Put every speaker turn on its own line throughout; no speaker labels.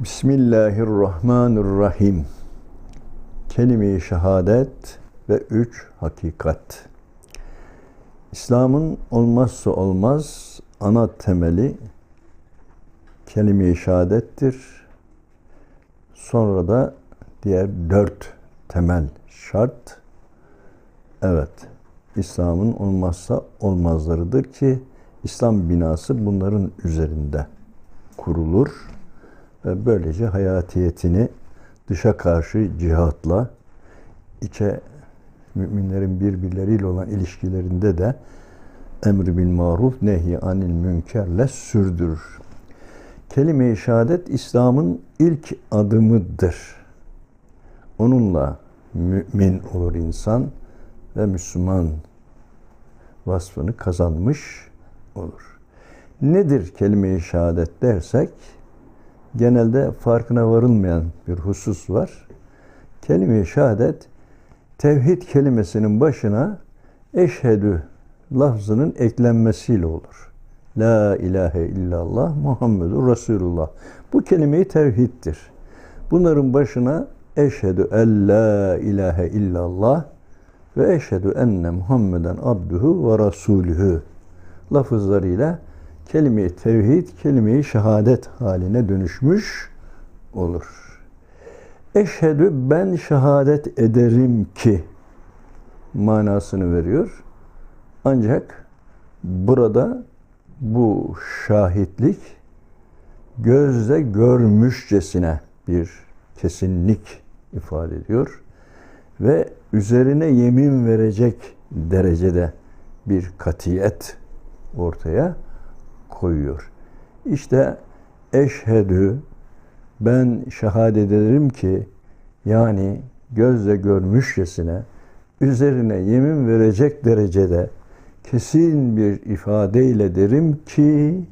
Bismillahirrahmanirrahim. Kelime-i şehadet ve üç hakikat. İslam'ın olmazsa olmaz ana temeli kelime-i şehadettir. Sonra da diğer dört temel şart. Evet, İslam'ın olmazsa olmazlarıdır ki İslam binası bunların üzerinde kurulur böylece hayatiyetini dışa karşı cihatla, içe müminlerin birbirleriyle olan ilişkilerinde de emri bil maruf nehi anil münkerle sürdürür. Kelime-i şehadet İslam'ın ilk adımıdır. Onunla mümin olur insan ve Müslüman vasfını kazanmış olur. Nedir kelime-i şehadet dersek genelde farkına varılmayan bir husus var. Kelime-i şehadet tevhid kelimesinin başına eşhedü lafzının eklenmesiyle olur. La ilahe illallah Muhammedur Resulullah. Bu kelimeyi tevhiddir. Bunların başına eşhedü en la ilahe illallah ve eşhedü enne Muhammeden abduhu ve rasulühü lafızlarıyla kelime-i tevhid, kelime-i şehadet haline dönüşmüş olur. Eşhedü ben şehadet ederim ki manasını veriyor. Ancak burada bu şahitlik gözle görmüşçesine bir kesinlik ifade ediyor ve üzerine yemin verecek derecede bir katiyet ortaya koyuyor. İşte eşhedü ben şehadet ederim ki yani gözle görmüşçesine üzerine yemin verecek derecede kesin bir ifadeyle derim ki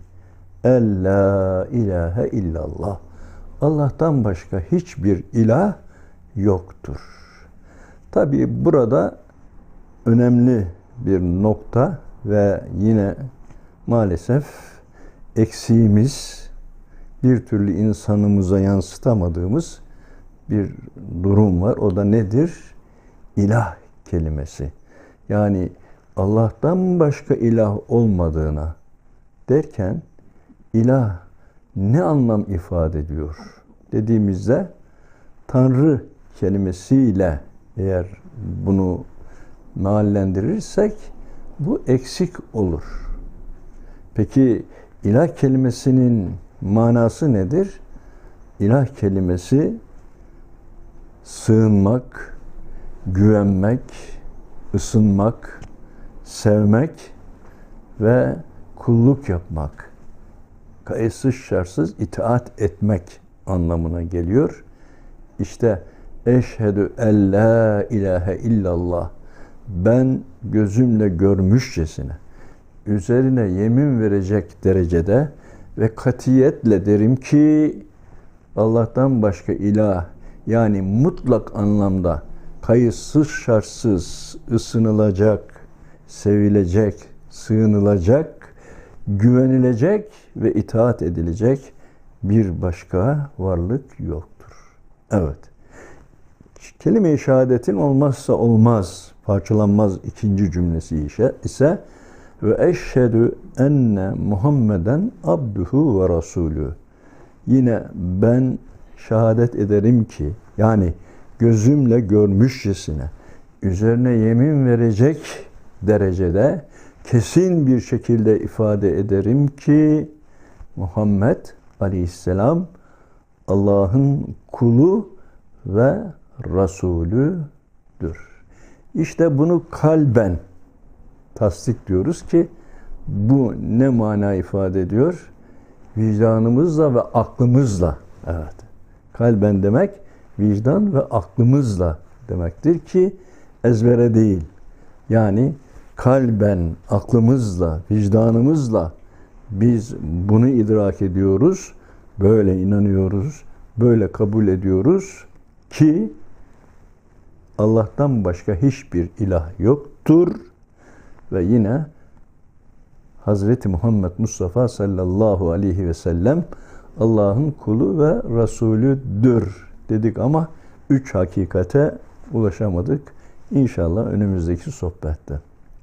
Ella ilahe illallah. Allah'tan başka hiçbir ilah yoktur. Tabi burada önemli bir nokta ve yine maalesef eksiğimiz bir türlü insanımıza yansıtamadığımız bir durum var. O da nedir? İlah kelimesi. Yani Allah'tan başka ilah olmadığına derken ilah ne anlam ifade ediyor dediğimizde Tanrı kelimesiyle eğer bunu meallendirirsek bu eksik olur. Peki ilah kelimesinin manası nedir? İlah kelimesi sığınmak, güvenmek, ısınmak, sevmek ve kulluk yapmak. Kayıtsız şartsız itaat etmek anlamına geliyor. İşte eşhedü en la ilahe illallah ben gözümle görmüşçesine üzerine yemin verecek derecede ve katiyetle derim ki Allah'tan başka ilah yani mutlak anlamda kayıtsız şartsız ısınılacak, sevilecek, sığınılacak, güvenilecek ve itaat edilecek bir başka varlık yoktur. Evet. Kelime-i şehadetin olmazsa olmaz, parçalanmaz ikinci cümlesi ise ve eşhedü enne Muhammeden abduhu ve rasulü. Yine ben şehadet ederim ki yani gözümle görmüşçesine üzerine yemin verecek derecede kesin bir şekilde ifade ederim ki Muhammed Aleyhisselam Allah'ın kulu ve Resulüdür. İşte bunu kalben tasdik diyoruz ki bu ne mana ifade ediyor? Vicdanımızla ve aklımızla. Evet. Kalben demek vicdan ve aklımızla demektir ki ezbere değil. Yani kalben, aklımızla, vicdanımızla biz bunu idrak ediyoruz, böyle inanıyoruz, böyle kabul ediyoruz ki Allah'tan başka hiçbir ilah yoktur ve yine Hazreti Muhammed Mustafa sallallahu aleyhi ve sellem Allah'ın kulu ve Resulüdür dedik ama üç hakikate ulaşamadık. İnşallah önümüzdeki sohbette.